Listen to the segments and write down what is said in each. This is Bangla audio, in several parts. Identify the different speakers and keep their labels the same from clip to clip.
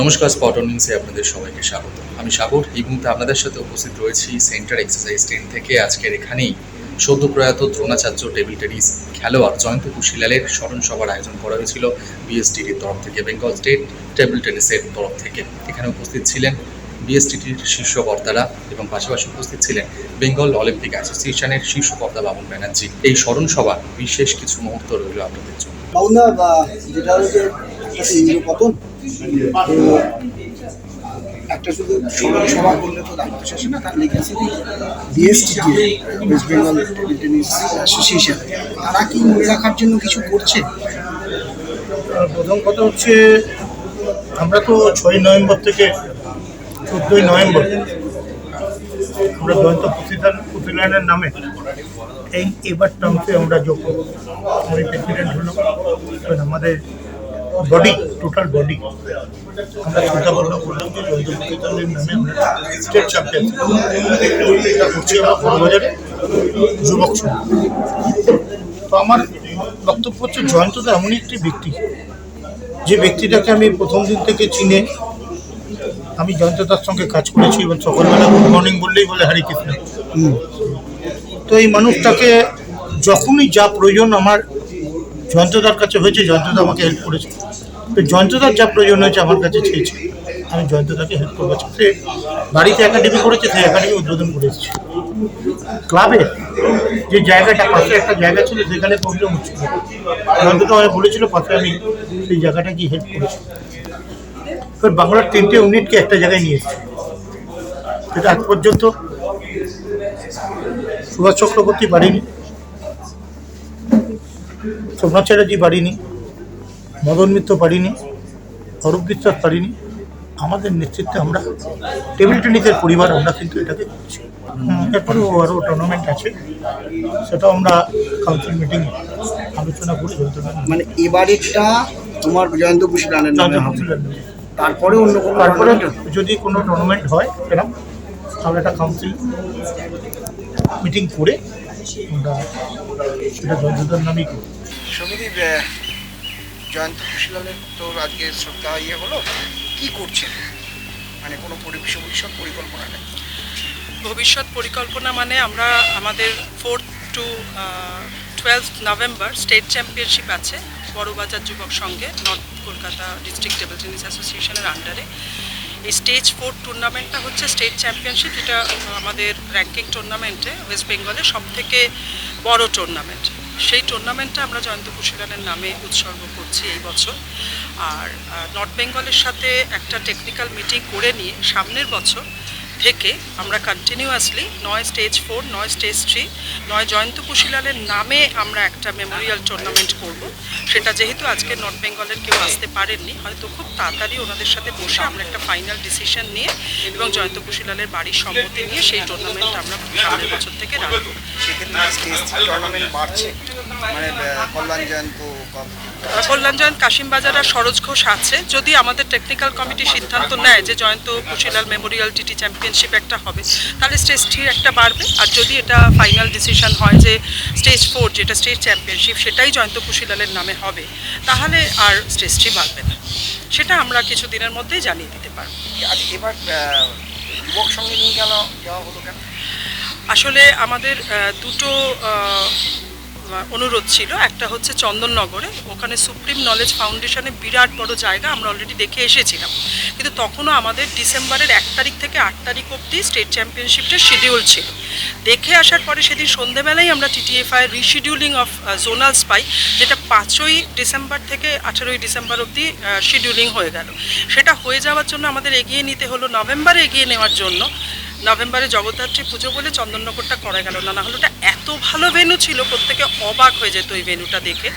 Speaker 1: নমস্কার স্পট নিউজে আপনাদের সবাইকে স্বাগত। আমি সাগর। এই মুহূর্তে আপনাদের সাথে উপস্থিত রয়েছি সেন্টার এক্সারসাইজ টেন থেকে। আজকের এখানেই সদ্য প্রয়াত দ্রোণাচার্য টেবিল টেনিস খেলোয়াড় জয়ন্ত কুশিলালের স্মরণ সভার আয়োজন করা হয়েছিল বিএসটিটির তরফ থেকে বেঙ্গল স্টেট টেবিল টেনিসের তরফ থেকে। এখানে উপস্থিত ছিলেন বিএসটিটির শীর্ষ কর্তারা এবং পাশাপাশি উপস্থিত ছিলেন বেঙ্গল অলিম্পিক অ্যাসোসিয়েশনের শীর্ষ কর্তা বাবুন ব্যানার্জি। এই স্মরণ সভা বিশেষ কিছু মুহূর্ত রইল আপনাদের জন্য।
Speaker 2: তার কি মনে রাখার জন্য কিছু করছে?
Speaker 3: প্রথম কথা হচ্ছে, আমরা তো ছয় নভেম্বর থেকে চোদ্দই নভেম্বর, আমরা জয়ন্ত প্রতিদান প্রতিদানের নামে এই এবার টার্মসে আমরা যোগ করব। আমি প্রেসিডেন্ট হলো, আমাদের বডি টোটাল বডি আমরা চিন্তা ভাবনা করলাম যে জয়ন্ত প্রতিদানের নামে আমরা স্টেট চ্যাম্পিয়ন এটা করছি আমরা বড়বাজারে যুবক তো আমার বক্তব্য হচ্ছে জয়ন্তদা এমনই একটি ব্যক্তি। যে ব্যক্তিটাকে আমি প্রথম দিন থেকে চিনে। আমি জয়ন্তদার সঙ্গে কাজ করেছি এবং সকালবেলা গুড মর্নিং বললেই বলে হরে কৃষ্ণ। তো এই মানুষটাকে যখনই যা প্রয়োজন আমার জয়ন্তদার কাছে হয়েছে জয়ন্তদা আমাকে হেল্প করেছে। তো জয়ন্তদার যা প্রয়োজন হয়েছে আমার কাছে চেয়েছে আমি জয়ন্তদাকে হেল্প করব। সে বাড়িতে একাডেমি করেছে, সেই একাডেমি উদ্বোধন করে এসেছি ক্লাবে যে জায়গাটা পাশে একটা জায়গা ছিল, সেখানে প্রবলেম হচ্ছিল। জয়ন্তদা আমায় বলেছিল, পাশে আমি সেই জায়গাটা কি হেল্প করেছি। এবার বাংলার তিনটে ইউনিটকে একটা জায়গায় নিয়ে এসেছি। সেটা আজ পর্যন্ত সুভাষ চক্রবর্তী বাড়িনি, সোমনাথ চ্যাটার্জি বাড়িনি মদন মিত্র পারিনি অরূপ বিশ্বাস পারিনি আমাদের নেতৃত্বে আমরা টেবিল টেনিসের পরিবার আমরা কিন্তু এটাকে এরপরেও আরও টুর্নামেন্ট আছে। সেটাও আমরা কাউন্সিল মিটিং আলোচনা করে যন্ত্রণা
Speaker 2: মানে এবারেরটা তোমার জয়ন্ত হবে। তারপরে অন্য কোনো
Speaker 3: তারপরে যদি কোনো টুর্নামেন্ট হয় এরকম তাহলে একটা কাউন্সিল মিটিং করে আমরা সেটা যন্ত্রণার নামেই করি
Speaker 2: সমিতির জয়ন্ত কুশিলালের তো আজকে শ্রদ্ধা ইয়ে হলো, কি করছেন? মানে কোনো ভবিষ্যৎ পরিকল্পনা নেই।
Speaker 4: ভবিষ্যৎ পরিকল্পনা মানে আমরা আমাদের fourth to twelve November state championship আছে বড়বাজার যুবক সঙ্গে north Kolkata district table tennis অ্যাসোসিয়েশনের আন্ডারে এই স্টেজ ফোর টুর্নামেন্টটা হচ্ছে স্টেট চ্যাম্পিয়নশিপ যেটা আমাদের র্যাঙ্কিং টুর্নামেন্টে ওয়েস্ট বেঙ্গলের সব থেকে বড় টুর্নামেন্ট সেই টুর্নামেন্টটা আমরা জয়ন্ত কুশিলানের নামে উৎসর্গ করছি এই বছর। আর নর্থ বেঙ্গলের সাথে একটা টেকনিক্যাল মিটিং করে নিয়ে সামনের বছর থেকে আমরা কন্টিনিউয়াসলি নয় স্টেজ ফোর নয় স্টেজ থ্রি নয় জয়ন্ত কুশিলালের নামে আমরা একটা মেমোরিয়াল টুর্নামেন্ট করব। সেটা যেহেতু আজকে নর্থ বেঙ্গলের কেউ আসতে পারেননি, হয়তো খুব তাড়াতাড়ি ওনাদের সাথে বসে আমরা একটা ফাইনাল ডিসিশন নিয়ে এবং জয়ন্ত কুশিলালের বাড়ির সম্মতি নিয়ে সেই টুর্নামেন্ট আমরা সামনের বছর থেকে রাখব
Speaker 2: স্টেজ টুর্নামেন্ট বাড়ছে মানে কল্যাণ জয়ন্ত
Speaker 4: কল্যাণজয়ন কাশিমবাজার আর সরোজ ঘোষ আছে। যদি আমাদের টেকনিক্যাল কমিটি সিদ্ধান্ত নেয় যে Jayanta Kushilal memorial TT championship একটা হবে তাহলে স্টেজ থ্রি একটা বাড়বে। আর যদি এটা ফাইনাল ডিসিশন হয় যে স্টেজ ফোর যেটা স্টেজ চ্যাম্পিয়নশিপ সেটাই জয়ন্ত কুশিলালের নামে হবে তাহলে আর স্টেজ থ্রি বাড়বে না। সেটা আমরা কিছু দিনের মধ্যেই জানিয়ে দিতে পারব।
Speaker 2: এবার যুবক সঙ্গে নিয়ে গেল যাওয়া হলো কেন?
Speaker 4: আসলে আমাদের দুটো অনুরোধ ছিল। একটা হচ্ছে চন্দননগরে। ওখানে সুপ্রিম নলেজ ফাউন্ডেশনে বিরাট বড় জায়গা। আমরা অলরেডি দেখে এসেছিলাম। কিন্তু তখনও আমাদের ডিসেম্বরের এক তারিখ থেকে আট তারিখ অবধি স্টেট চ্যাম্পিয়নশিপটার শিডিউল ছিল। দেখে আসার পরে সেদিন সন্ধেবেলায় আমরা TTFI rescheduling of zonal spy যেটা পাঁচই ডিসেম্বর থেকে আঠেরোই ডিসেম্বর অবধি শিডিউলিং হয়ে গেল। সেটা হয়ে যাওয়ার জন্য আমাদের এগিয়ে নিতে হলো নভেম্বরে এগিয়ে নেওয়ার জন্য। নভেম্বরে জগদ্ধাত্রী পুজো বলে চন্দননগরটা করা গেল। না না হলে ওটা এত ভালো ভেনু ছিল, প্রত্যেকে অবাক হয়ে যেত ওই ভেনুটা দেখে।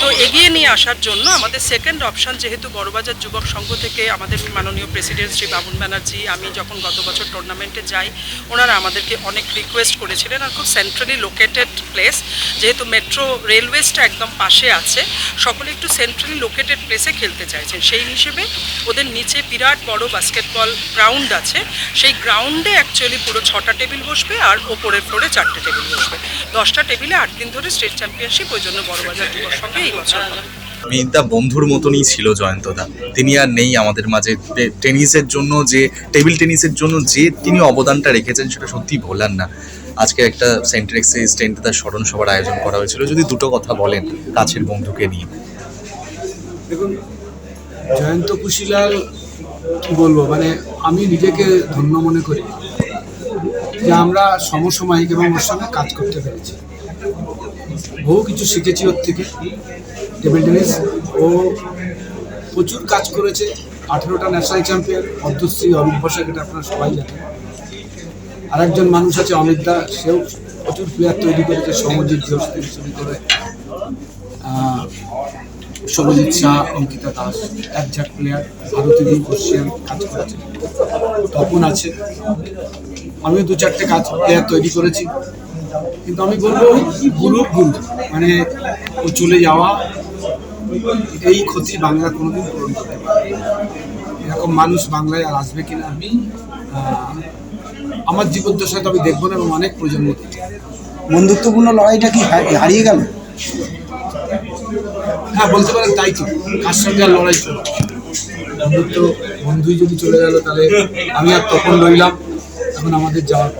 Speaker 4: তো এগিয়ে নিয়ে আসার জন্য আমাদের সেকেন্ড অপশন যেহেতু বড়বাজার যুবক সংঘ থেকে আমাদের মাননীয় প্রেসিডেন্ট শ্রী বাবুন ব্যানার্জি, আমি যখন গত বছর টুর্নামেন্টে যাই, ওনারা আমাদেরকে অনেক রিকোয়েস্ট করেছিলেন আর খুব সেন্ট্রালি লোকেটেড প্লেস যেহেতু মেট্রো রেলওয়েজটা একদম পাশে আছে, সকলে একটু সেন্ট্রালি লোকেটেড প্লেসে খেলতে চাইছেন সেই হিসেবে ওদের নিচে বিরাট বড় বাস্কেটবল গ্রাউন্ড আছে সেই গ্রাউন্ডে অ্যাকচুয়ালি পুরো ছটা টেবিল বসবে আর ওপরের ফ্লোরে চারটে টেবিল বসবে দশটা টেবিলে আট দিন ধরে স্টেট চ্যাম্পিয়নশিপ ওই জন্য বড়বাজার যুবক হবে।
Speaker 1: মিহিদা বন্ধুর মতনই ছিল জয়ন্তদা। তিনি আর নেই আমাদের মাঝে। টেনিসের জন্য যে, টেবিল টেনিসের জন্য যে তিনি অবদানটা রেখেছেন সেটা সত্যি ভোলার না। আজকে একটা সেন্টার এক্সাইজ টেন্টে তার স্মরণ সভার আয়োজন করা হয়েছিল। যদি দুটো কথা বলেন কাছের বন্ধুকে নিয়ে।
Speaker 5: দেখুন, জয়ন্ত কুশিলাল কি বলব? মানে আমি নিজেকে ধন্য মনে করি যে আমরা সমসাময়িক এবং ওর সঙ্গে কাজ করতে পেরেছি। বহু কিছু শিখেছি ওর থেকে টেবিল টেনিস ও প্রচুর কাজ করেছে, আঠেরোটা ন্যাশনাল চ্যাম্পিয়ন পদ্মশ্রী অরূপ বসাক এটা আপনারা সবাই জানেন। আরেকজন মানুষ আছে অমিত দা, সেও প্রচুর প্লেয়ার তৈরি করেছে সৌমজিৎ ঘোষ থেকে শুরু করে সৌমজিৎ শাহ, অঙ্কিতা দাস, একঝাক প্লেয়ার ভারতী বর্ষিয়ান কাজ করেছে। তপন আছে। আমিও দু চারটে কাজ প্লেয়ার তৈরি করেছি। কিন্তু আমি বলব গুরুর গুরু মানে ও চলে যাওয়া এই ক্ষতি বাংলা কোনোদিন পূরণ করতে পারে এরকম মানুষ বাংলায় আর আসবে কিনা আমি আমার জীবদ্দশায় তো আমি দেখব না এবং অনেক প্রজন্ম দেখি
Speaker 2: বন্ধুত্বপূর্ণ লড়াইটা কি হারিয়ে গেল?
Speaker 5: হ্যাঁ বলতে পারেন তাই তো। কার সঙ্গে আর লড়াই চলবে? বন্ধুত্ব বন্ধুই যদি চলে গেল তাহলে আমি আর তখন রইলাম। এখন আমাদের যাওয়ার